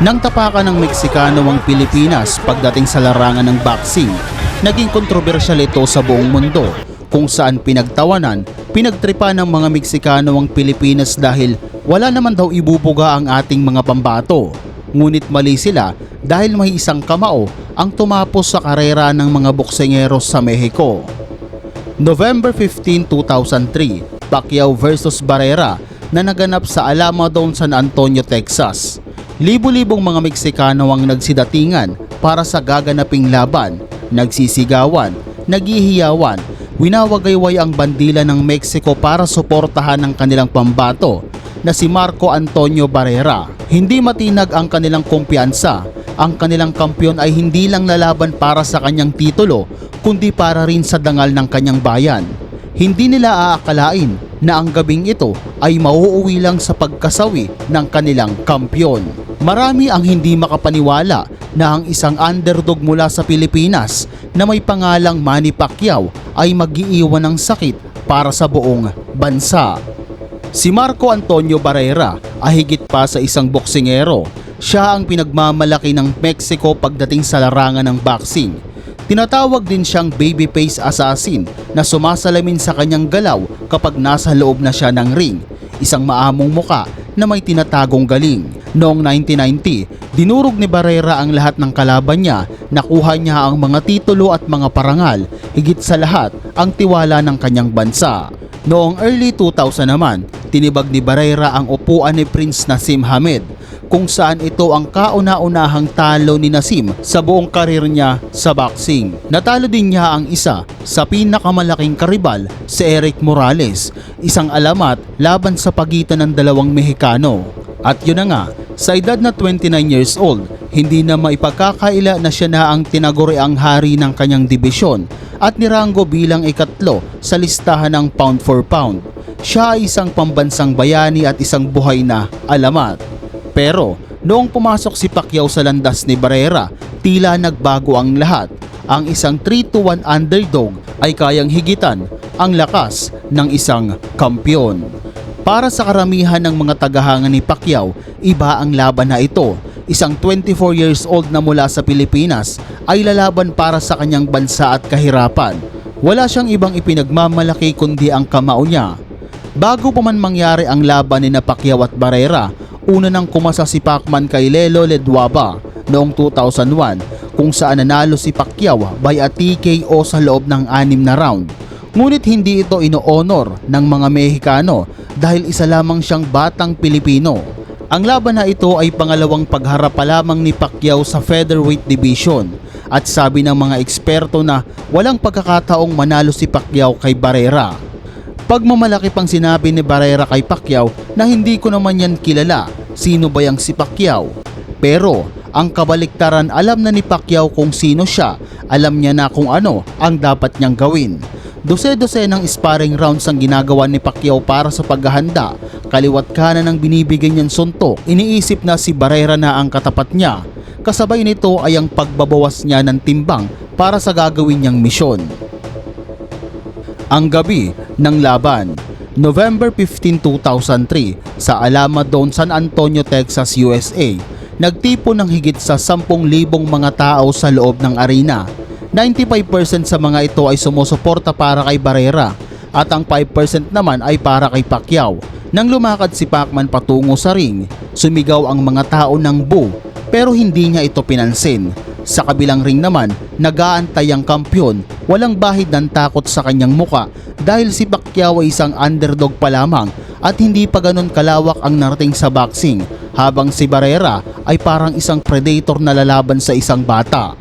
Nang tapakan ng Meksikano ang Pilipinas pagdating sa larangan ng boxing, naging kontrobersyal ito sa buong mundo kung saan pinagtawanan, pinagtripa ng mga Meksikano ang Pilipinas dahil wala naman daw ibubuga ang ating mga pambato. Ngunit mali sila dahil may isang kamao ang tumapos sa karera ng mga boksengeros sa Mexico. November 15, 2003, Pacquiao versus Barrera na naganap sa Alamodome, San Antonio, Texas. Libo-libong mga Meksikano ang nagsidatingan para sa gaganaping laban, nagsisigawan, naghihiyawan, winawagayway ang bandila ng Mexico para suportahan ang kanilang pambato na si Marco Antonio Barrera. Hindi matinag ang kanilang kumpiyansa. Ang kanilang kampyon ay hindi lang lalaban para sa kanyang titulo, kundi para rin sa dangal ng kanyang bayan. Hindi nila aakalain na ang gabing ito ay mauuwi lang sa pagkasawi ng kanilang kampyon. Marami ang hindi makapaniwala na ang isang underdog mula sa Pilipinas na may pangalang Manny Pacquiao ay mag-iiwan ng sakit para sa buong bansa. Si Marco Antonio Barrera ay higit pa sa isang boksingero. Siya ang pinagmamalaki ng Mexico pagdating sa larangan ng boxing. Tinatawag din siyang babyface assassin na sumasalamin sa kanyang galaw kapag nasa loob na siya ng ring. Isang maamong muka na may tinatagong galing. Noong 1990, dinurog ni Barrera ang lahat ng kalaban niya, nakuha niya ang mga titulo at mga parangal, higit sa lahat ang tiwala ng kanyang bansa. Noong early 2000 naman, tinibag ni Barrera ang upuan ni Prince Nasim Hamed kung saan ito ang kauna-unahang talo ni Nasim sa buong karir niya sa boxing. Natalo din niya ang isa sa pinakamalaking karibal si Eric Morales, isang alamat laban sa pagitan ng dalawang Mexicano. At yun na nga, sa edad na 29 years old, hindi na maipagkakaila na siya na ang tinaguriang hari ng kanyang dibisyon at niranggo bilang ikatlo sa listahan ng pound for pound. Siya ay isang pambansang bayani at isang buhay na alamat. Pero noong pumasok si Pacquiao sa landas ni Barrera, tila nagbago ang lahat. Ang isang 3-1 underdog ay kayang higitan ang lakas ng isang kampyon. Para sa karamihan ng mga tagahanga ni Pacquiao, iba ang laban na ito. Isang 24 years old na mula sa Pilipinas ay lalaban para sa kanyang bansa at kahirapan. Wala siyang ibang ipinagmamalaki kundi ang kamao niya. Bago pa man mangyari ang laban ni Pacquiao at Barrera, una nang kumasa si Pacman kay Lelo Ledwaba noong 2001 kung saan nanalo si Pacquiao by a TKO sa loob ng anim na round. Ngunit hindi ito ino-honor ng mga Mexicano dahil isa lamang siyang batang Pilipino. Ang laban na ito ay pangalawang pagharap pa lamang ni Pacquiao sa featherweight division at sabi ng mga eksperto na walang pagkakataong manalo si Pacquiao kay Barrera. Pagmamalaki pang sinabi ni Barrera kay Pacquiao na hindi ko naman yan kilala sino ba yang si Pacquiao. Pero ang kabaliktaran alam na ni Pacquiao kung sino siya, alam niya na kung ano ang dapat niyang gawin. Dose-dose ng sparring rounds ang ginagawa ni Pacquiao para sa paghahanda, kaliwat kanan ang binibigyan niyang suntok, iniisip na si Barrera na ang katapat niya. Kasabay nito ay ang pagbabawas niya ng timbang para sa gagawin niyang misyon. Ang gabi ng laban, November 15, 2003 sa Alamodome, San Antonio, Texas, USA. Nagtipon ng higit sa 10,000 mga tao sa loob ng arena. 95% sa mga ito ay sumusuporta para kay Barrera at ang 5% naman ay para kay Pacquiao. Nang lumakad si Pacman patungo sa ring, sumigaw ang mga tao ng boo pero hindi niya ito pinansin. Sa kabilang ring naman, nagaantay ang kampyon, walang bahid ng takot sa kanyang muka dahil si Pacquiao ay isang underdog pa lamang at hindi pa ganun kalawak ang narating sa boxing habang si Barrera ay parang isang predator na lalaban sa isang bata.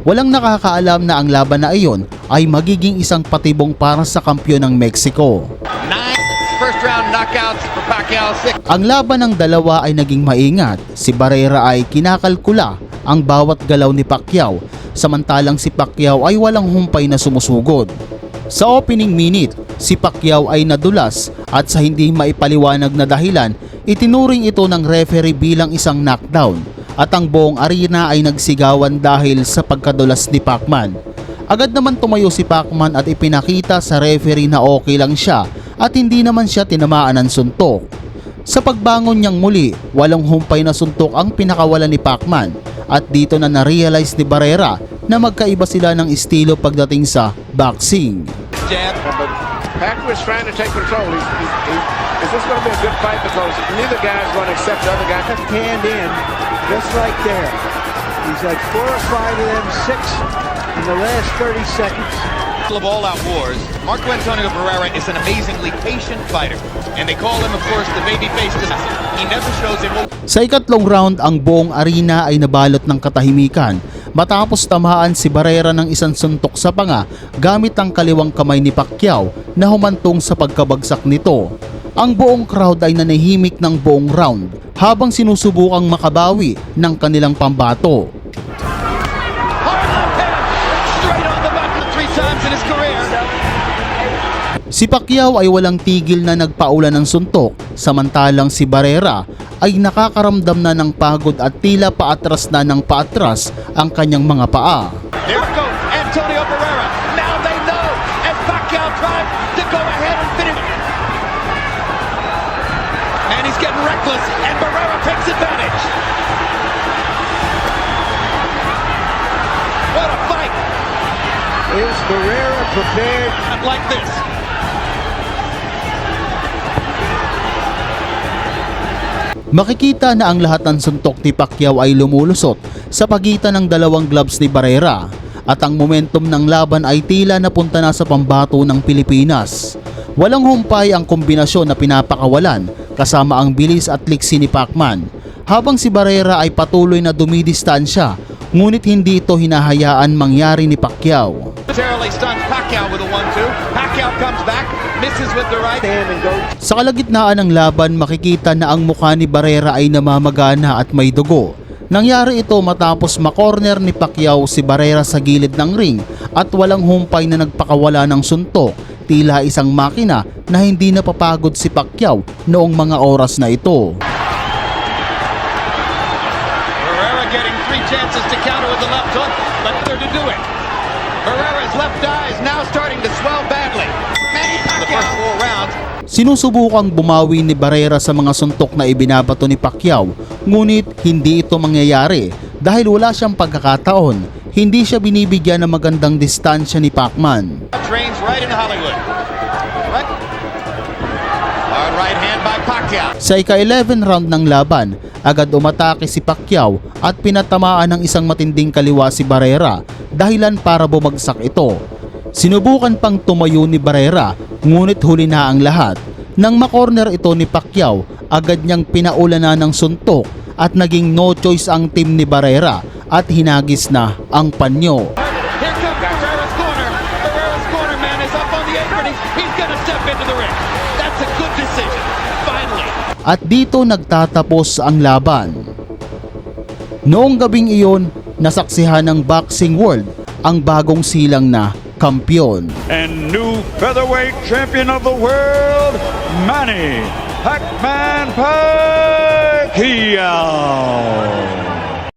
Walang nakakaalam na ang laban na iyon ay magiging isang patibong para sa kampyon ng Mexico. First round for Pacquiao. Ang laban ng dalawa ay naging maingat. Si Barrera ay kinakalkula ang bawat galaw ni Pacquiao, samantalang si Pacquiao ay walang humpay na sumusugod. Sa opening minute, si Pacquiao ay nadulas at sa hindi maipaliwanag na dahilan, itinuring ito ng referee bilang isang knockdown at ang buong arena ay nagsigawan dahil sa pagkadulas ni Pacman. Agad naman tumayo si Pacman at ipinakita sa referee na okay lang siya at hindi naman siya tinamaan ng suntok. Sa pagbangon niyang muli, walang humpay na suntok ang pinakawalan ni Pacman at dito na na-realize ni Barrera na magkaiba sila ng estilo pagdating sa boxing. Jab. But Pac was trying to take control. He's, he's, he- is this going to be a good fight? Because neither guy's going to accept the other guy. left hand in, just like there. He's had four or five of them, six in the last 30 seconds. Of all-out wars, Marco Antonio Barrera is an amazingly patient fighter, and they call him, of course, the babyface assassin. He never shows emotion. Sa ikatlong round, ang buong arena ay nabalot ng katahimikan matapos tamaan si Barrera ng isang suntok sa panga gamit ang kaliwang kamay ni Pacquiao na humantong sa pagkabagsak nito. Ang buong crowd ay nanahimik ng buong round habang sinusubukang makabawi ng kanilang pambato. Si Pacquiao ay walang tigil na nagpaula ng suntok, samantalang si Barrera ay nakakaramdam na ng pagod at tila paatras na ng paatras ang kanyang mga paa. There it goes, Antonio Barrera. Now they know, and Pacquiao trying to go ahead and finish. And he's getting reckless, and Barrera takes advantage. What a fight! Is Barrera prepared? Like this. Makikita na ang lahat ng suntok ni Pacquiao ay lumulusot sa pagitan ng dalawang gloves ni Barrera at ang momentum ng laban ay tila napunta na sa pambato ng Pilipinas. Walang humpay ang kombinasyon na pinapakawalan kasama ang bilis at liksi ni Pacman habang si Barrera ay patuloy na dumidistansya ngunit hindi ito hinahayaan mangyari ni Pacquiao. Sa kalagitnaan ng laban makikita na ang mukha ni Barrera ay namamagana at may dugo. Nangyari ito matapos makorner ni Pacquiao si Barrera sa gilid ng ring at walang humpay na nagpakawala ng suntok. Tila isang makina na hindi napapagod si Pacquiao noong mga oras na ito. Barrera getting three chances Sinusubukang bumawi ni Barrera sa mga suntok na ibinabato ni Pacquiao, ngunit hindi ito mangyayari dahil wala siyang pagkakataon. Hindi siya binibigyan ng magandang distansya ni Pacman. trains right into Hollywood. Right. Hard right hand by Pacquiao. Sa ika-11 round ng laban, agad umatake si Pacquiao at pinatamaan ng isang matinding kaliwa si Barrera dahilan para bumagsak ito. Sinubukan pang tumayo ni Barrera ngunit huli na ang lahat. Nang makorner ito ni Pacquiao, agad niyang pinaula na ng suntok at naging no choice ang team ni Barrera at hinagis na ang panyo. At dito nagtatapos ang laban. Noong gabing iyon, nasaksihan ng boxing world ang bagong silang na and new featherweight champion of the world, Manny Pac-Man Pacquiao.